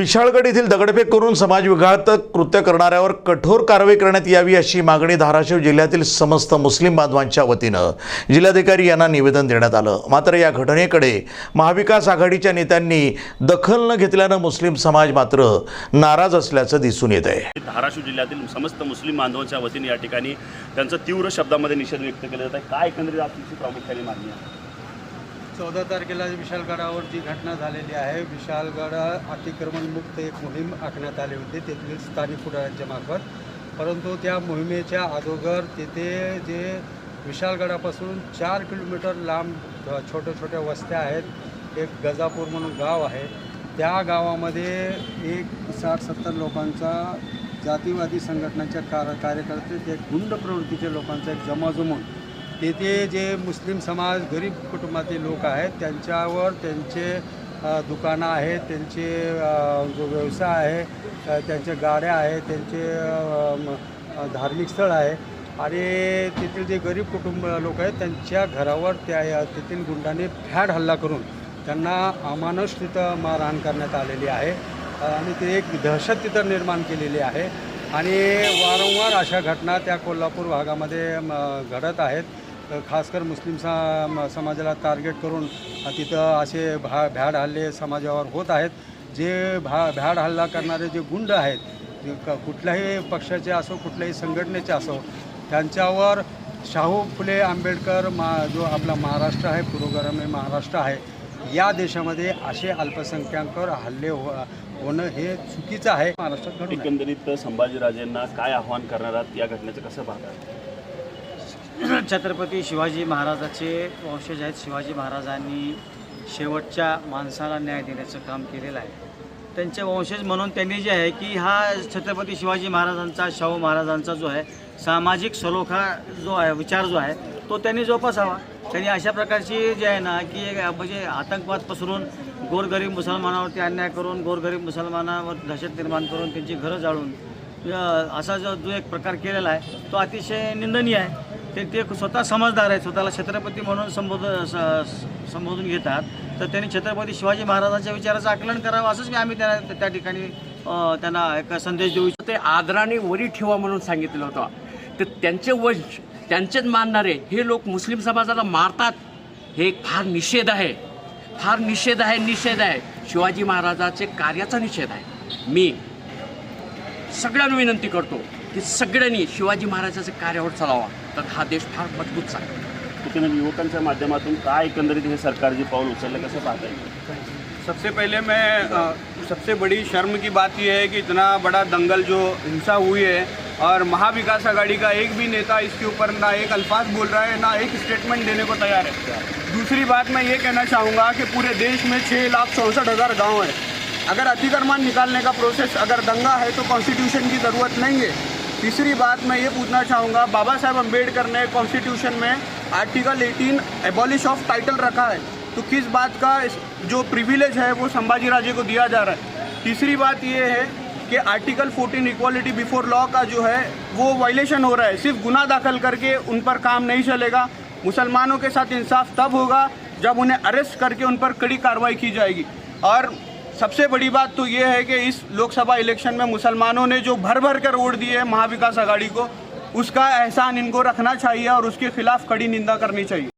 विशाळगड येथील दगडफेक करून समाजविघातक कृत्य करणाऱ्यावर कठोर कारवाई करण्यात यावी अशी मागणी धाराशिव जिल्ह्यातील समस्त मुस्लिम बांधवांच्या वतीनं जिल्हाधिकारी यांना निवेदन देण्यात आलं. मात्र या घटनेकडे महाविकास आघाडीच्या नेत्यांनी दखल न घेतल्यानं मुस्लिम समाज मात्र नाराज असल्याचं दिसून येत आहे धाराशिव जिल्ह्यातील समस्त मुस्लिम बांधवांच्या वतीने या ठिकाणी त्यांचा तीव्र शब्दामध्ये निषेध व्यक्त केला जात आहे. काय एकंदरीत प्रामुख्याने मागणी आहे? चौदा तारखेला विशालगडावर जी घटना झालेली आहे विशालगडा अतिक्रमणमुक्त एक मोहीम आखण्यात आली होती. तेथील स्थानिक पुढाऱ्यांच्यामार्फत परंतु त्या मोहिमेच्या अगोदर तेथे जे विशालगडापासून चार किलोमीटर लांब छोट्या छोट्या वस्त्या आहेत. एक गजापूर म्हणून गाव आहे. त्या गावामध्ये एक साठ सत्तर लोकांचा जातीवादी संघटनाच्या कार कार्यकर्ते ते गुंड प्रवृत्तीच्या लोकांचा एक जमाजमून तेथे जे मुस्लिम समाज गरीब कुटुंबातील लोक आहेत त्यांच्यावर त्यांचे दुकानं आहेत त्यांचे जो व्यवसाय आहे त्यांच्या गाड्या आहेत त्यांचे धार्मिक स्थळ आहे. आणि तेथील जे गरीब कुटुंब लोक आहेत त्यांच्या घरावर त्या तेथील गुंडाने फॅड हल्ला करून त्यांना अमानुष तिथं मारहाण करण्यात आलेली आहे. आणि ते एक दहशत तिथं निर्माण केलेली आहे. आणि वारंवार अशा घटना त्या कोल्हापूर भागामध्ये म, घडत आहेत. खासकर मुस्लिम सा म- समाजाला टार्गेट करून तिथं असे भा भ्याड हल्ले समाजावर होत आहेत. जे भा भ्याड हल्ला करणारे जे गुंड आहेत जे क कुठल्याही पक्षाचे असो कुठल्याही संघटनेचे असो त्यांच्यावर शाहू फुले आंबेडकर मा जो आपला महाराष्ट्र आहे पुरोगामी महाराष्ट्र आहे या देशामध्ये असे अल्पसंख्याकांवर हल्ले हो होणं हे चुकीचं आहे. महाराष्ट्रात एकंदरीत संभाजीराजेंना काय आव्हान करणार आहात या घटनेचं कसं पाहतात छत्रपती शिवाजी महाराजाचे वंशज आहेत. शिवाजी महाराजांनी शेवटच्या माणसाला न्याय देण्याचं काम केलेलं आहे. त्यांचे वंशज म्हणून त्यांनी जे आहे की हा छत्रपती शिवाजी महाराजांचा शाहू महाराजांचा जो आहे सामाजिक सलोखा जो आहे विचार जो आहे तो त्यांनी जोपासावा. त्यांनी अशा प्रकारची जे आहे ना की म्हणजे आतंकवाद पसरून गोरगरीब मुसलमानावरती अन्याय करून गोरगरीब मुसलमानावर दहशत निर्माण करून त्यांची घरं जाळून असा जो जो एक प्रकार केलेला आहे तो अतिशय निंदनीय आहे. ते ते स्वतः समजदार आहेत स्वतःला छत्रपती म्हणून संबोध स- संबोधून घेतात. तर त्यांनी छत्रपती शिवाजी महाराजांच्या विचाराचं आकलन करावं असंच मी आम्ही त्यांना त्या ठिकाणी त्यांना एक संदेश देऊ ते आदराने वरी ठेवा म्हणून सांगितलं होतं. तर त्यांचे वंश त्यांचेच मानणारे हे लोक मुस्लिम समाजाला मारतात हे एक फार निषेध आहे. फार निषेध आहे निषेध आहे. शिवाजी महाराजाचे कार्याचा निषेध आहे. मी सगळ्यांना विनंती करतो. की सगळ्यांनी शिवाजी महाराजाच्या कार्यावर चालावा. तर हा देश फार मज़बूत चालेल. एकंदरीत युवकांच्या माध्यमातून काय एकंदरीत हे सरकार जे पाऊल उचललं कसं पाहताय सबसे पहले मैं सबसे बड़ी शर्म की बात यह है कि इतना बड़ा दंगल जो हिंसा हुई है और महाविकास आघाड़ी का एक भी नेता इसके ऊपर ना एक अल्फाज बोल रहा है ना एक स्टेटमेंट देने को तैयार है। दूसरी बात मैं ये कहना चाहूँगा कि पूरे देश में छः लाख चौंसठ हज़ार गाँव हैं। अगर अतिक्रमण निकालने का प्रोसेस अगर दंगा है तो कॉन्स्टिट्यूशन की ज़रूरत नहीं है। तीसरी बात मैं ये पूछना चाहूँगा, बाबा साहब अंबेडकर ने कॉन्स्टिट्यूशन में आर्टिकल 18 एबॉलिश ऑफ़ टाइटल रखा है। तो किस बात का जो प्रिविलेज है वो संभाजी राजे को दिया जा रहा है? तीसरी बात ये है कि आर्टिकल 14 इक्वालिटी बिफोर लॉ का जो है, वो वायलेशन हो रहा है। सिर्फ़ गुना दाखिल करके उन पर काम नहीं चलेगा। मुसलमानों के साथ इंसाफ तब होगा जब उन्हें अरेस्ट करके उन पर कड़ी कार्रवाई की जाएगी। और सबसे बड़ी बात तो ये है कि इस लोकसभा इलेक्शन में मुसलमानों ने जो भर भर कर वोट दिए महाविकास आघाड़ी को उसका एहसान इनको रखना चाहिए और उसके खिलाफ कड़ी निंदा करनी चाहिए।